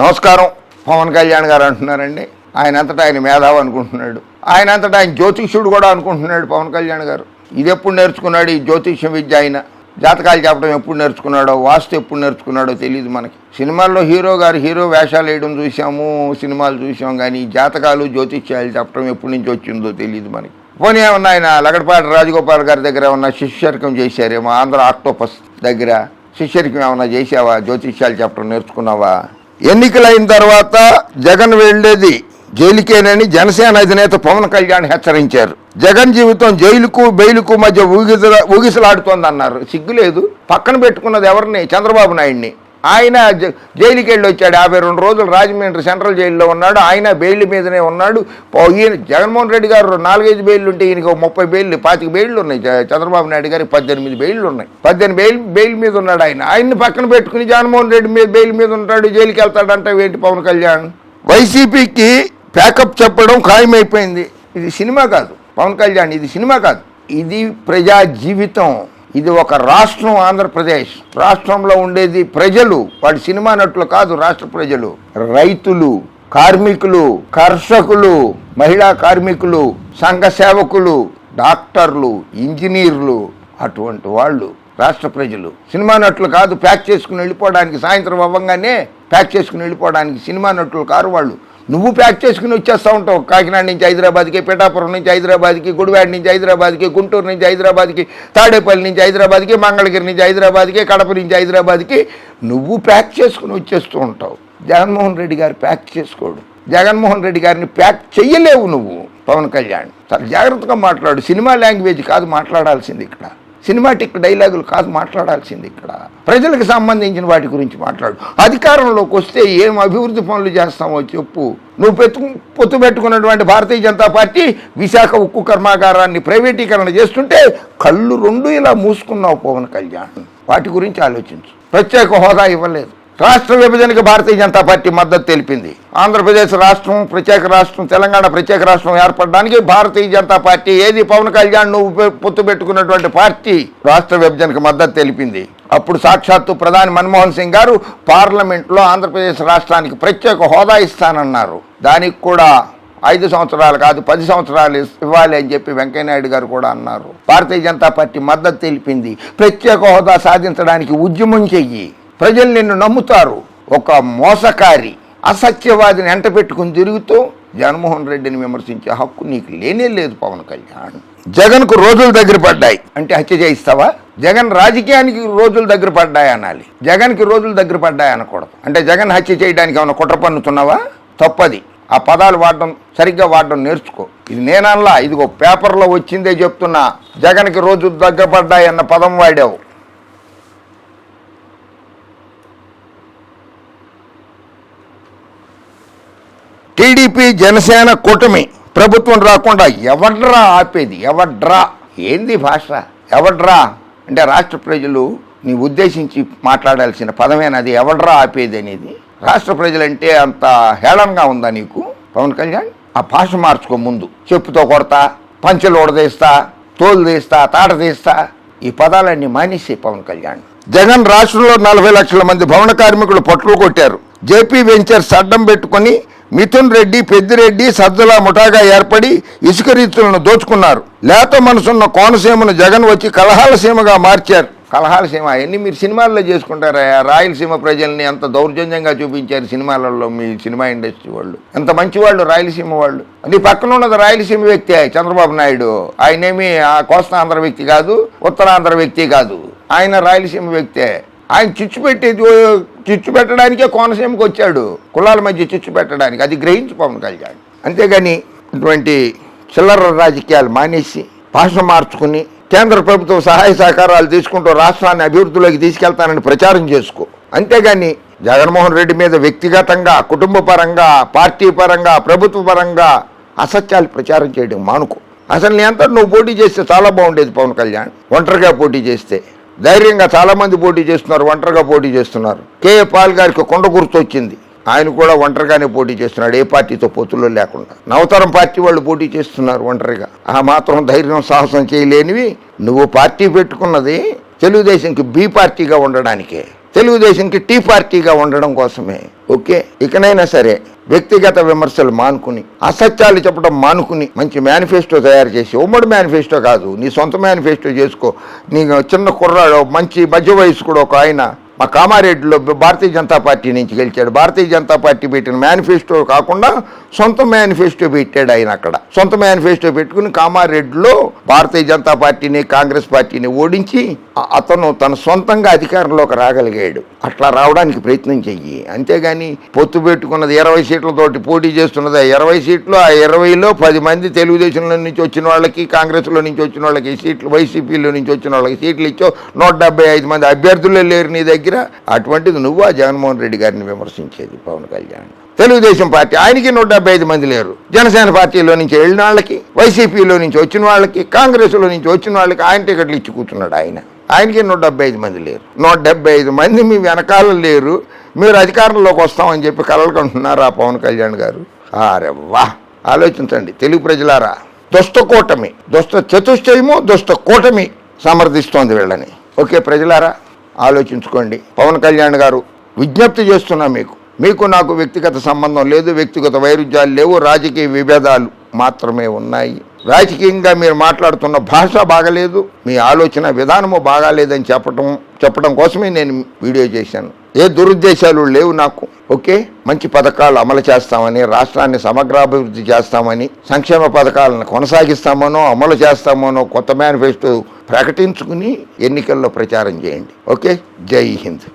నమస్కారం. పవన్ కళ్యాణ్ గారు అంటున్నారండి. ఆయన అంతటా ఆయన మేధావు అనుకుంటున్నాడు. ఆయన అంతటా ఆయన జ్యోతిష్యుడు కూడా అనుకుంటున్నాడు పవన్ కళ్యాణ్ గారు. ఇది ఎప్పుడు నేర్చుకున్నాడు ఈ జ్యోతిష్యం విద్య ఆయన? జాతకాలు చెప్పడం ఎప్పుడు నేర్చుకున్నాడో వాస్తు ఎప్పుడు నేర్చుకున్నాడో తెలియదు మనకి. సినిమాల్లో హీరో గారు హీరో వేషాలు వేయడం చూసాము సినిమాలు చూసాం కానీ జాతకాలు జ్యోతిష్యాలు చెప్పడం ఎప్పటి నుంచి వచ్చిందో తెలియదు మనకి. పోనీ ఏమన్నా ఆయన లగడపాటి రాజగోపాల్ గారి దగ్గర ఏమన్నా శిష్యర్కం చేశారేమో ఆంధ్ర ఆక్టోపస్ దగ్గర? శిష్యర్కం ఏమన్నా చేసావా జ్యోతిష్యాలు చెప్పడం నేర్చుకున్నావా? ఎన్నికలైన తర్వాత జగన్ వెళ్ళేది జైలుకేనని జనసేన అధినేత పవన్ కళ్యాణ్ హెచ్చరించారు. జగన్ జీవితం జైలుకు బెయిలుకు మధ్య ఊగిసలా ఊగిసలాడుతోంది అన్నారు సిగ్గులేదు. పక్కన పెట్టుకున్నది ఎవరిని? చంద్రబాబు నాయుడిని. ఆయన జైలుకి వెళ్ళి వచ్చాడు యాభై రెండు రోజులు రాజమండ్రి సెంట్రల్ జైల్లో ఉన్నాడు. ఆయన బెయిల్ మీదనే ఉన్నాడు. ఈయన జగన్మోహన్ రెడ్డి గారు నాలుగైదు బెయిల్ ఉంటే ఈయనకి ఒక ముప్పై బెయిల్ పాతిక బెయిల్ ఉన్నాయి చంద్రబాబు నాయుడు గారికి పద్దెనిమిది బెయిల్ ఉన్నాయి పద్దెనిమిది బెయిల్ బెయిల్ మీద ఉన్నాడు ఆయన. ఆయన్ని పక్కన పెట్టుకుని జగన్మోహన్ రెడ్డి మీద బెయిల్ మీద ఉంటాడు జైలుకి వెళ్తాడంటే ఏంటి పవన్ కళ్యాణ్? వైసీపీకి ప్యాకప్ చెప్పడం ఖాయమైపోయింది. ఇది సినిమా కాదు. పవన్ కళ్యాణ్ ఇది సినిమా కాదు. ఇది ప్రజా జీవితం. ఇది ఒక రాష్ట్రం ఆంధ్రప్రదేశ్. రాష్ట్రంలో ఉండేది ప్రజలు. వాడి సినిమా నటులు కాదు రాష్ట్ర ప్రజలు. రైతులు కార్మికులు కర్షకులు మహిళా కార్మికులు సంఘ సేవకులు డాక్టర్లు ఇంజనీర్లు అటువంటి వాళ్ళు రాష్ట్ర ప్రజలు. సినిమా నటులు కాదు ప్యాక్ చేసుకుని వెళ్ళిపోవడానికి సాయంత్రం అవ్వగానే ప్యాక్ చేసుకుని వెళ్ళిపోవడానికి సినిమా నటులు కారు వాళ్ళు. నువ్వు ప్యాక్ చేసుకుని వచ్చేస్తూ ఉంటావు. కాకినాడ నుంచి హైదరాబాద్కి పిఠాపురం నుంచి హైదరాబాద్కి గుడివాడ నుంచి హైదరాబాద్కి గుంటూరు నుంచి హైదరాబాద్కి తాడేపల్లి నుంచి హైదరాబాద్కి మంగళగిరి నుంచి హైదరాబాద్కి కడప నుంచి హైదరాబాద్కి నువ్వు ప్యాక్ చేసుకుని వచ్చేస్తూ ఉంటావు. జగన్మోహన్ రెడ్డి గారు ప్యాక్ చేసుకోడు. జగన్మోహన్ రెడ్డి గారిని ప్యాక్ చెయ్యలేవు నువ్వు పవన్ కళ్యాణ్. చాలా జాగ్రత్తగా మాట్లాడు. సినిమా లాంగ్వేజ్ కాదు మాట్లాడాల్సింది ఇక్కడ. సినిమాటిక్ డైలాగులు కాదు మాట్లాడాల్సింది ఇక్కడ. ప్రజలకు సంబంధించిన వాటి గురించి మాట్లాడు. అధికారంలోకి వస్తే ఏం అభివృద్ధి పనులు చేస్తామో చెప్పు. నువ్వు పెట్టు పొత్తు పెట్టుకున్నటువంటి భారతీయ జనతా పార్టీ విశాఖ ఉక్కు కర్మాగారాన్ని ప్రైవేటీకరణ చేస్తుంటే కళ్ళు రెండు ఇలా మూసుకున్నావు పవన్ కళ్యాణ్. వాటి గురించి ఆలోచించు. ప్రత్యేక హోదా ఇవ్వలేదు. రాష్ట్ర విభజనకు భారతీయ జనతా పార్టీ మద్దతు తెలిపింది. ఆంధ్రప్రదేశ్ రాష్ట్రం ప్రత్యేక రాష్ట్రం తెలంగాణ ప్రత్యేక రాష్ట్రం ఏర్పడడానికి భారతీయ జనతా పార్టీ ఏది? పవన్ కళ్యాణ్ నువ్వు పె- పొత్తు పెట్టుకున్నటువంటి పార్టీ రాష్ట్ర విభజనకు మద్దతు తెలిపింది. అప్పుడు సాక్షాత్తు ప్రధాని మన్మోహన్ సింగ్ గారు పార్లమెంట్లో ఆంధ్రప్రదేశ్ రాష్ట్రానికి ప్రత్యేక హోదా ఇస్తానన్నారు. దానికి కూడా ఐదు సంవత్సరాలు కాదు పది సంవత్సరాలు ఇవ్వాలి అని చెప్పి వెంకయ్యనాయుడు గారు కూడా అన్నారు. భారతీయ జనతా పార్టీ మద్దతు తెలిపింది. ప్రత్యేక హోదా సాధించడానికి ఉద్యమం చెయ్యి. ప్రజలు నిన్ను నమ్ముతారు. ఒక మోసకారి అసత్యవాదిని ఎంట పెట్టుకుని తిరుగుతూ జగన్మోహన్ రెడ్డిని విమర్శించే హక్కు నీకు లేనే లేదు పవన్ కళ్యాణ్. జగన్కు రోజులు దగ్గర పడ్డాయి. అంటే హత్య చేయిస్తావా? జగన్ రాజకీయానికి రోజులు దగ్గర పడ్డాయి అనాలి. జగన్కి రోజులు దగ్గర పడ్డాయి అనకూడదు. అంటే జగన్ హత్య చేయడానికి ఏమైనా కుట్ర పన్నుతున్నావా? తప్పది. ఆ పదాలు వాడడం సరిగ్గా వాడడం నేర్చుకో. ఇది నేనల్లా ఇదిగో పేపర్లో వచ్చిందే చెప్తున్నా. జగన్కి రోజు దగ్గర పడ్డాయి అన్న పదం వాడావు. టీడీపీ జనసేన కూటమి ప్రభుత్వం రాకుండా ఎవడ్రా ఆపేది? ఎవడ్రా? ఏంది భాష? ఎవడ్రా? అంటే రాష్ట్ర ప్రజలు నీ ఉద్దేశించి మాట్లాడాల్సిన పదమేనది ఎవడ్రా ఆపేది అనేది? రాష్ట్ర ప్రజలంటే అంత హేళనగా ఉందా నీకు? పవన్ కళ్యాణ్ ఆ భాష మార్చుకో ముందు. చెప్పుతో కొడతా పంచెలు ఓడదీస్తా తోలు తీస్తా తాట తీస్తా. ఈ పదాలన్నీ మానేసి పవన్ కళ్యాణ్. జగన్ రాష్ట్రంలో నలభై లక్షల మంది భవన కార్మికులు పొట్లు కొట్టారు. జేపీ వెంచర్స్ అడ్డం పెట్టుకొని మిథున్ రెడ్డి పెద్దిరెడ్డి సజ్జల ముఠాగా ఏర్పడి ఇసుక రీతులను దోచుకున్నారు. లేత మనసున్న కోనసీమను జగన్ వచ్చి కలహాల సీమగా మార్చారు. కలహాల సీమ? అవన్నీ మీరు సినిమాల్లో చేసుకుంటారా? రాయలసీమ ప్రజల్ని ఎంత దౌర్జన్యంగా చూపించారు సినిమాలలో మీ సినిమా ఇండస్ట్రీ వాళ్ళు. ఎంత మంచి వాళ్ళు రాయలసీమ వాళ్ళు. అది పక్కన ఉన్నది రాయలసీమ వ్యక్తి చంద్రబాబు నాయుడు. ఆయనేమి ఆ కోస్తాంధ్ర వ్యక్తి కాదు ఉత్తరాంధ్ర వ్యక్తి కాదు. ఆయన రాయలసీమ వ్యక్తే. ఆయన చిచ్చు పెట్టేది చిచ్చు పెట్టడానికే కోనసీమకు వచ్చాడు. కులాల మధ్య చిచ్చు పెట్టడానికి. అది గ్రహించి పవన్ కళ్యాణ్. అంతేగాని ఇటువంటి చిల్లర రాజకీయాలు మానేసి భాష మార్చుకుని కేంద్ర ప్రభుత్వం సహాయ సహకారాలు తీసుకుంటూ రాష్ట్రాన్ని అభివృద్ధిలోకి తీసుకెళ్తానని ప్రచారం చేసుకో. అంతేగాని జగన్మోహన్ రెడ్డి మీద వ్యక్తిగతంగా కుటుంబ పరంగా పార్టీ పరంగా ప్రభుత్వ పరంగా అసత్యాలు ప్రచారం చేయడం మానుకో. అసలు నీ అంతా నువ్వు పోటీ చేస్తే చాలా బాగుండేది పవన్ కళ్యాణ్. ఒంటరిగా పోటీ చేస్తే ధైర్యంగా చాలామంది పోటీ చేస్తున్నారు ఒంటరిగా పోటీ చేస్తున్నారు. కేఏ పాల్ గారికి కొండ గుర్తు వచ్చింది. ఆయన కూడా ఒంటరిగానే పోటీ చేస్తున్నాడు. ఏ పార్టీతో పొత్తులో లేకుండా. నవతరం పార్టీ వాళ్ళు పోటీ చేస్తున్నారు ఒంటరిగా. ఆ మాత్రం ధైర్యం సాహసం చేయలేనివి. నువ్వు పార్టీ పెట్టుకున్నది తెలుగుదేశంకి బి పార్టీగా ఉండడానికే. తెలుగుదేశంకి టీ పార్టీగా ఉండడం కోసమే ఓకే? ఇకనైనా సరే వ్యక్తిగత విమర్శలు మానుకుని అసత్యాలు చెప్పడం మానుకుని మంచి మేనిఫెస్టో తయారు చేసి ఉమ్మడి మేనిఫెస్టో కాదు నీ సొంత మేనిఫెస్టో చేసుకో. నీ చిన్న కుర్రాడు మంచి మధ్య వయసు కూడా ఒక ఆయన మా కామారెడ్డిలో భారతీయ జనతా పార్టీ నుంచి గెలిచాడు. భారతీయ జనతా పార్టీ పెట్టిన మేనిఫెస్టో కాకుండా సొంత మేనిఫెస్టో పెట్టాడు ఆయన అక్కడ. సొంత మేనిఫెస్టో పెట్టుకుని కామారెడ్డిలో భారతీయ జనతా పార్టీని కాంగ్రెస్ పార్టీని ఓడించి అతను తన సొంతంగా అధికారంలోకి రాగలిగాడు. అట్లా రావడానికి ప్రయత్నం చెయ్యి. అంతేగాని పొత్తు పెట్టుకున్నది ఇరవై సీట్లతోటి పోటీ చేస్తున్నది ఆ ఇరవై సీట్లు ఆ ఇరవైలో పది మంది తెలుగుదేశంలో నుంచి వచ్చిన వాళ్ళకి కాంగ్రెస్లో నుంచి వచ్చిన వాళ్ళకి సీట్లు వైసీపీలో నుంచి వచ్చిన వాళ్ళకి సీట్లు ఇచ్చో నూట డెబ్బై ఐదు మంది అభ్యర్థులే లేరు నీ దగ్గర. అటువంటిది నువ్వు ఆ జగన్మోహన్ రెడ్డి గారిని విమర్శించేది పవన్ కళ్యాణ్. తెలుగుదేశం పార్టీ ఆయనకి నూట డెబ్బై ఐదు మంది లేరు. జనసేన పార్టీలో నుంచి వెళ్ళిన వాళ్ళకి వైసీపీలో నుంచి వచ్చిన వాళ్ళకి కాంగ్రెస్లో నుంచి వచ్చిన వాళ్ళకి ఆయన టికెట్లు ఇచ్చి కూర్చున్నాడు ఆయన. ఆయనకి నూట డెబ్బై ఐదు మంది లేరు. నూట డెబ్బై ఐదు మంది మీ వెనకాల లేరు. మీరు అధికారంలోకి వస్తామని చెప్పి కలలుకుంటున్నారా ఆ పవన్ కళ్యాణ్ గారు? అరే వా ఆలోచించండి. తెలుగు ప్రజలారా దుష్ట కూటమి దుష్ట చతుష్టయము దుష్ట కూటమి సమర్థిస్తోంది వీళ్ళని. ఓకే ప్రజలారా ఆలోచించుకోండి. పవన్ కళ్యాణ్ గారు విజ్ఞప్తి చేస్తున్నా మీకు. మీకు నాకు వ్యక్తిగత సంబంధం లేదు వ్యక్తిగత వైరుధ్యాలు లేవు రాజకీయ విభేదాలు మాత్రమే ఉన్నాయి. రాజకీయంగా మీరు మాట్లాడుతున్న భాష బాగలేదు మీ ఆలోచన విధానము బాగాలేదని చెప్పటం చెప్పడం కోసమే నేను వీడియో చేశాను. ఏ దురుద్దేశాలు లేవు నాకు ఓకే? మంచి పథకాలు అమలు చేస్తామని రాష్ట్రాన్ని సమగ్రాభివృద్ధి చేస్తామని సంక్షేమ పథకాలను కొనసాగిస్తామనో అమలు చేస్తామనో కొత్త మేనిఫెస్టో ప్రకటించుకుని ఎన్నికల్లో ప్రచారం చేయండి. ఓకే? జై హింద్.